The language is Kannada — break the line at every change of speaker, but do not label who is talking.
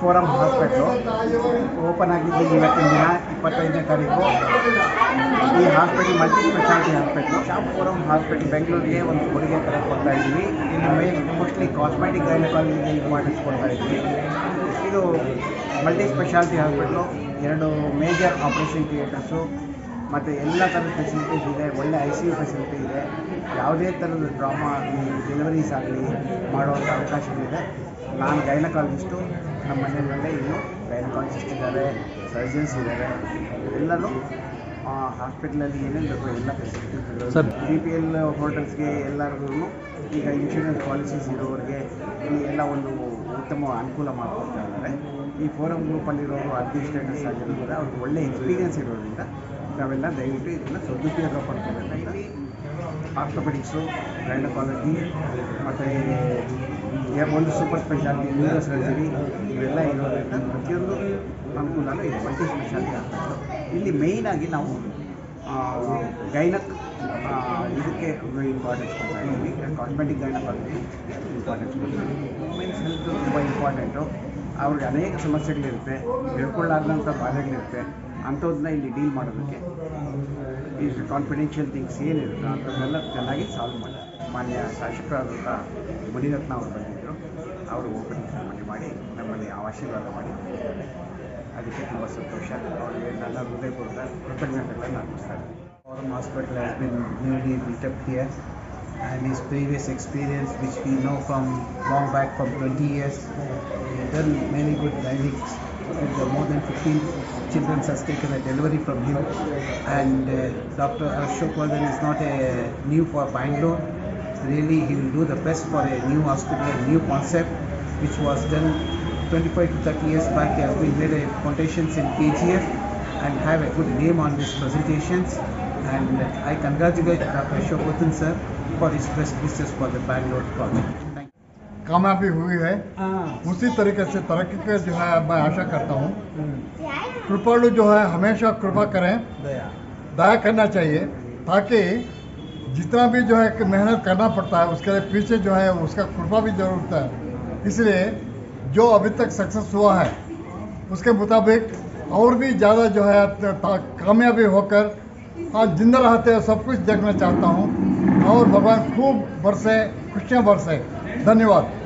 ಫೋರಮ್ ಹಾಸ್ಪಿಟ್ಲು ಓಪನ್ ಆಗಿದ್ದು ಇವತ್ತಿನ ದಿನ, ಇಪ್ಪತ್ತೈದನೇ ತಾರೀಕು. ಈ hospital multi speciality hospital Ram forum hospital ಬೆಂಗಳೂರಿಗೆ ಒಂದು ಕೊಡುಗೆ ಥರ ಕೊಡ್ತಾ ಇದ್ದೀವಿ ಇಲ್ಲಿ ಮೇನ್ ಮೋಸ್ಟ್ಲಿ ಕಾಸ್ಮೆಟಿಕ್ ಗೈನಕಾಲಜಿಗೆ ಇದು ಮಾಡಿಸ್ಕೊಡ್ತಾ ಇದ್ವಿ ಇದು ಮಲ್ಟಿ ಸ್ಪೆಷಾಲಿಟಿ ಹಾಸ್ಪಿಟ್ಲು ಎರಡು ಮೇಜರ್ ಆಪರೇಷನ್ ಥಿಯೇಟರ್ಸು ಮತ್ತು ಎಲ್ಲ ಥರದ ಫೆಸಿಲಿಟೀಸ್ ಇದೆ ಒಳ್ಳೆ ಐ ಸಿ ಯು ಫೆಸಿಲಿಟಿ ಇದೆ. ಯಾವುದೇ ಥರದ ಡ್ರಾಮಾ ಆಗಲಿ ಡೆಲಿವರೀಸ್ ಆಗಲಿ ಮಾಡುವಂಥ ಅವಕಾಶಗಳಿದೆ. ನಾನು ಗೈನಕಾಲಜಿಸ್ಟು ನಮ್ಮ ಮನೆಯಲ್ಲೇ ಇನ್ನು ಗೈನಕಾಲಜಿಸ್ಟ್ ಇದ್ದಾರೆ ಸರ್ಜನ್ಸ್ ಇದ್ದಾರೆ. ಎಲ್ಲರೂ ಹಾಸ್ಪಿಟ್ಲಲ್ಲಿ ಏನೇನು ಬೇಕು ಎಲ್ಲ ಫೆಸಿಲಿಟೀಸ್. ಬಿ ಪಿ ಎಲ್ ಹೋಟೆಲ್ಸ್ಗೆ ಎಲ್ಲರಿಗೂ ಈಗ ಇನ್ಶೂರೆನ್ಸ್ ಪಾಲಿಸೀಸ್ ಇರೋರಿಗೆ ಈ ಎಲ್ಲ ಒಂದು ಉತ್ತಮ ಅನುಕೂಲ ಮಾಡಿಕೊಡ್ತಾ ಇದ್ದಾರೆ. ಈ ಫೋರಮ್ ಗ್ರೂಪಲ್ಲಿರೋರು ಅಡ್ಮಿನಿಸ್ಟ್ರೇಟರ್ಸ್ ಆಗಿರೋದ್ರಿಂದ ಅವ್ರಿಗೆ ಒಳ್ಳೆ ಎಕ್ಸ್ಪೀರಿಯನ್ಸ್ ಇರೋದ್ರಿಂದ ನಾವೆಲ್ಲ ದಯವಿಟ್ಟು ಇದನ್ನು ಸದುಪಯೋಗ ಪಡ್ಕೋಬೇಕು ಇಲ್ಲಿ ಆರ್ಥೋಪೆಡಿಕ್ಸು, ಗೈನಕಾಲಜಿ, ಮತ್ತು ಒಂದು ಸೂಪರ್ ಸ್ಪೆಷಾಲಿಟಿ, ನ್ಯೂರೋ ಸರ್ಜರಿ, ಇವೆಲ್ಲ ಇರೋದ್ರಿಂದ ಪ್ರತಿಯೊಂದು ಅನುಕೂಲನೂ ಇದೆ. ಮಲ್ಟಿ ಸ್ಪೆಷಾಲಿಟಿ ಆಗ್ತದೆ ಇಲ್ಲಿ ಮೇಯ್ನಾಗಿ ನಾವು ಗೈನಕ್ ಇದಕ್ಕೆ ಇಂಪಾರ್ಟೆನ್ಸ್ ಕೊಡ್ತಾ ಇದ್ದೀವಿ. Cosmetic gynaecology importance women's health ತುಂಬ ಇಂಪಾರ್ಟೆಂಟು ಅವ್ರಿಗೆ ಅನೇಕ ಸಮಸ್ಯೆಗಳಿರುತ್ತೆ. ಹೇಳ್ಕೊಳ್ಳಾರ್ದಂಥ ಬಾಧೆಗಳಿರುತ್ತೆ. ಅಂಥದ್ದನ್ನ ಇಲ್ಲಿ ಡೀಲ್ ಮಾಡೋದಕ್ಕೆ ಈಸ್ ಕಾನ್ಫಿಡೆನ್ಷಿಯಲ್ ಥಿಂಗ್ಸ್ ಏನಿರುತ್ತೆ ಅಂಥದ್ದೆಲ್ಲ ಚೆನ್ನಾಗಿ ಸಾಲ್ವ್ ಮಾಡಿ. ಮಾನ್ಯ ಶಾಸಕರಾದಂಥ ಮುನಿರತ್ನ ಅವರು ಬಂದಿದ್ದರು. ಅವರು ಓಪನ್ ಸೆರೆಮನಿ ಮಾಡಿ ನಮ್ಮಲ್ಲಿ ಆಶೀರ್ವಾದ ಮಾಡಿ. ಅದಕ್ಕೆ ತುಂಬ ಸಂತೋಷ. ಅವರಿಗೆ ನನ್ನ ಹೃದಯಪೂರ್ವಕ ಕೃತಜ್ಞತೆಗಳನ್ನು ಅರ್ಪಿಸ್ತಾರೆ ಅವರ hospital has been newly built up up and is his previous experience, which we know from, long back from 20 years, he good good the more than 15 children has taken a delivery from him and uh, Dr. Ashok Vardhan is not a new for Bangalore really he will do the best for a new hospital a new concept which was done 25 to 30 years back he made a foundations in KGF and have a good name on these presentations and I congratulate Dr. Ashok Vardhan sir for his best wishes for the Bangalore project.
कामयाबी हुई है। उसी तरीके से तरक्की का जो है मैं आशा करता हूँ। कृपालु जो है हमेशा कृपा करें। दया। करना चाहिए ताकि जितना भी जो है कि मेहनत करना पड़ता है उसके लिए पीछे जो है उसका कृपा भी ज़रूरत है। इसलिए जो अभी तक सक्सेस हुआ है उसके मुताबिक और भी ज़्यादा जो है कामयाबी होकर आज ज़िंदा रहते हुए सब कुछ देखना चाहता हूँ। और भगवान खूब बरसे खुशियाँ बरसे। धन्यवाद।